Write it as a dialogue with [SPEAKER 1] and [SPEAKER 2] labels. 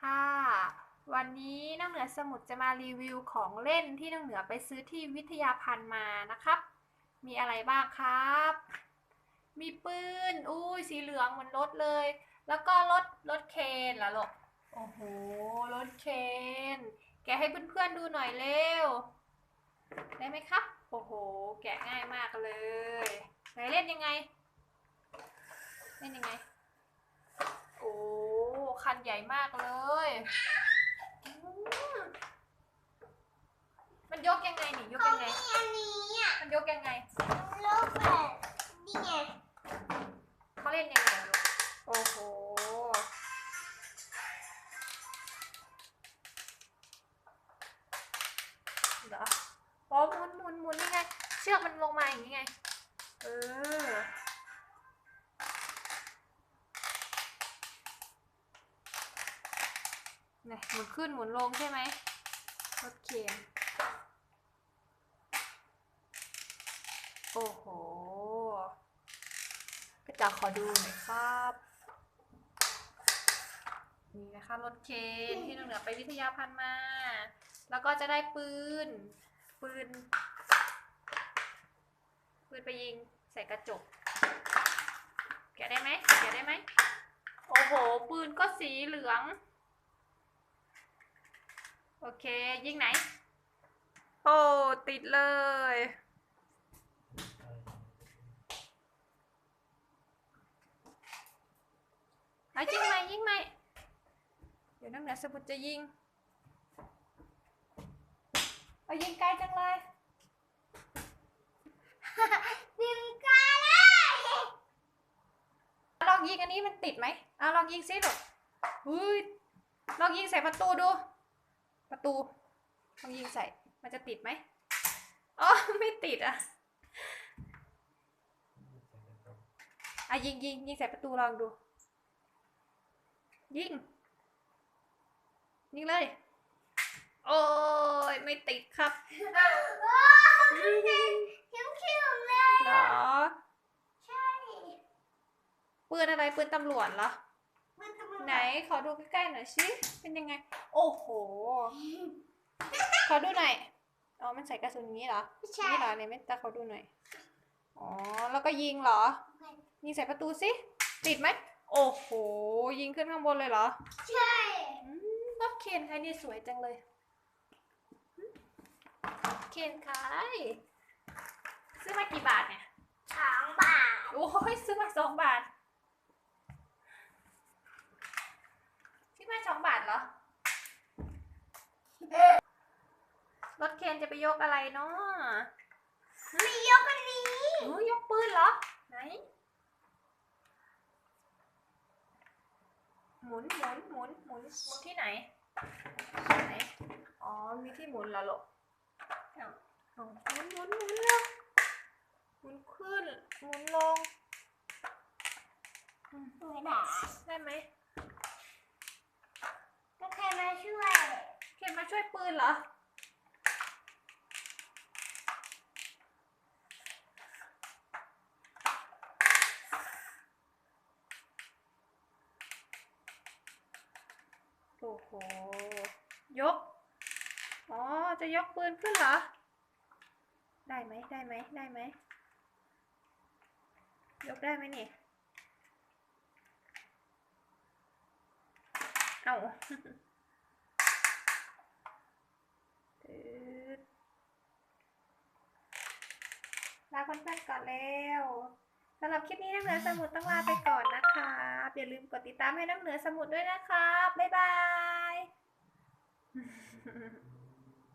[SPEAKER 1] ค่ะ วันนี้น้องเหนือสมุดจะมารีวิวของเล่นที่น้องเหนือไปซื้อที่วิทยาพันธ์มานะครับ มีอะไรบ้างครับ มีปืน อุ้ยสีเหลืองเหมือนรถเลย แล้วก็รถรถเคนล่ะลูก โอ้โห รถเคน แกะให้เพื่อนๆดูหน่อยเร็ว ได้ไหมครับ โอ้โห แกะง่ายมากเลยไหนเล่นยังไง เล่นยังไง คันใหญ่มากเลยอืมมันยกยังไงนี่ยก
[SPEAKER 2] เขา
[SPEAKER 1] ยังไง
[SPEAKER 2] มีอันนี้อะ
[SPEAKER 1] มันยกยังไง
[SPEAKER 2] โลกแบบนี่ไง
[SPEAKER 1] เขาเล่นยังไงลูกโอ้โห เหรออ๋อหมุนหมุนหมุนนี่ไง เชือกมันลงมาอย่างนี้ไง เออ นี่ยหมุนขึ้นหมุนลงใช่ไหมรถเข็นโอ้โหกระจกขอดูหน่อยครับ นี่นะคะรถเคนที่นเหนือไปวิทยาพันธ์มา แล้วก็จะได้ปืน ปืน ปืนไปยิงใส่กระจก แกะได้ไหมแกะได้ไหมโอ้โห ปืนก็สีเหลือง โอเค ยิงไหน โอ้ ติดเลย เอายิงไหมยิงไหมเดี๋ยวน้ำเหนือสมุดจะยิง เอายิงไกลจังเลย
[SPEAKER 2] ดึงกาเลย
[SPEAKER 1] ลองยิงอันนี้มันติดไหมเอาลองยิงซิลูกอุ้ยลองยิงใส่ประตูดู ประตูลองยิงใส่ มันจะติดไหมอ๋อไม่ติดอะอะยิงยิงยิงใส่ประตูลองดู ยิง ยิงเลย โอ้ยไม่ติดครับ
[SPEAKER 2] โอ้เข้มเข้มเลย
[SPEAKER 1] เหรอ
[SPEAKER 2] ใช่
[SPEAKER 1] ปืนอะไรปืนตำรวจเหรอ ไหนขอดูใกล้ๆหน่อยสิเป็นยังไง โอ้โห ขอดูหน่อย อ๋อ มันใส่กระสุนอย่างนี้เหรอ
[SPEAKER 2] ใช่
[SPEAKER 1] นี่เหรอเนี่ยเมตตาขอดูหน่อย อ๋อ แล้วก็ยิงเหรอ ยิงใส่ประตูสิ ติดไหม โอ้โห ยิงขึ้นข้างบนเลยเหรอ
[SPEAKER 2] ใช่
[SPEAKER 1] อืมรถเคนใครนี่สวยจังเลยอืมเคนขายซื้อมากี่บาทเนี่ย
[SPEAKER 2] สองบาท
[SPEAKER 1] โอ้ยซื้อมาสองบาทซื้อมาสองบาทเหรอ รถเคนจะไป ยกอะไรเนาะ
[SPEAKER 2] มียกอันนี้
[SPEAKER 1] เออยกปืนเหรอ ไหน หมุนหมุนหมุนหมุนหมุนที่ไหนไหน อ๋อ มีที่หมุนเหรอลูกเอาเอาหมุนหมุนหมุนเร็วหมุนขึ้น หมุนลงอืม
[SPEAKER 2] ไม่ได้
[SPEAKER 1] ได้ไหม
[SPEAKER 2] ก็ใครมาช่วย
[SPEAKER 1] เคนมาช่วยปืนเหรอ อ้โห ยก อ๋อ จะยกปืนขึ้นเหรอ ได้ไหม ได้ไหม ได้ไหม ยกได้ไหมนี่ เอาตืดลาเพื่อนๆก่อนแล้ว สำหรับคลิปนี้น้ำเหนือสมุดต้องลาไปก่อนนะคะอย่าลืมกดติดตามให้น้ำเหนือสมุดด้วยนะครับ บ๊ายบาย